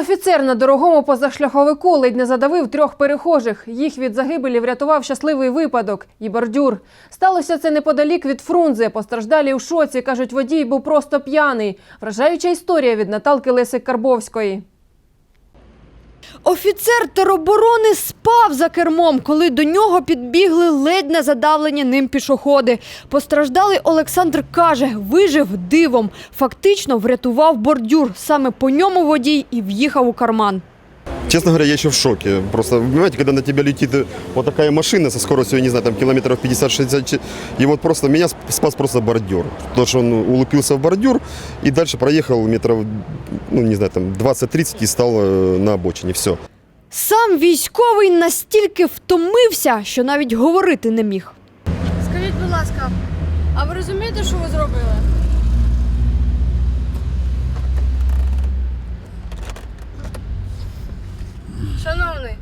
Офіцер на дорогому позашляховику ледь не задавив трьох перехожих. Їх від загибелі врятував щасливий випадок і бордюр. Сталося це неподалік від Фрунзе. Постраждалі у шоці. кажуть, водій був просто п'яний. Вражаюча історія від Наталки Лесик Карбовської. Офіцер тероборони спав за кермом, коли до нього підбігли ледь не задавлені ним пішоходи. Постраждалий Олександр каже, вижив дивом. Фактично врятував бордюр. Саме по ньому водій і в'їхав у карман. Честно говоря, я еще в шоке. Просто, вы понимаете, когда на тебя летит э, вот такая машина со скоростью, я не знаю, там километров 50-60, и вот просто меня сп- спас просто бордюр. Потому что он улупился в бордюр и дальше проехал метров, ну, не знаю, там 20-30 и стал э, на обочине. Все. Сам військовий настільки втомився, що навіть говорити не міг. Скажіть, будь ласка, а ви розумієте, що ви зробили? Шановний,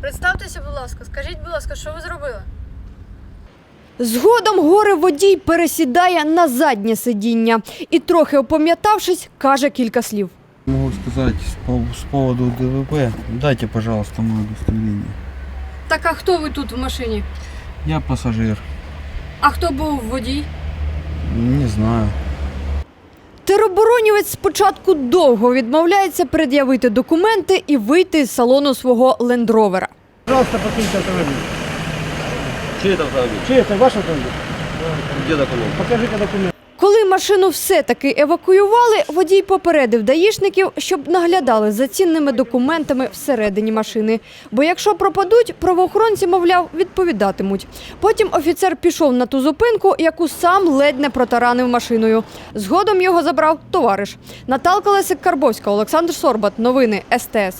представтеся, будь ласка, скажіть, будь ласка, що ви зробили? Згодом горе водій пересідає на заднє сидіння і, трохи опам'ятавшись, каже кілька слів. Могу сказать по- с поводу ДВП. Дайте, пожалуйста, мое удостоверение. Так, а хто ви тут в машині? Я пассажир. А хто був водій? Не знаю. Тероборонівець спочатку довго відмовляється пред'явити документи і вийти з салону свого лендровера. Пожалуйста, покиньте автомобиль. Чей это автомобиль? Чей это ваш автомобиль? Где документ? Покажите документ. Коли машину все-таки евакуювали, водій попередив даїшників, щоб наглядали за цінними документами всередині машини. Бо якщо пропадуть, правоохоронці, мовляв, відповідатимуть. Потім офіцер пішов на ту зупинку, яку сам ледь не протаранив машиною. Згодом його забрав товариш. Наталка Лесик Карбовська, Олександр Сорбат. Новини СТС.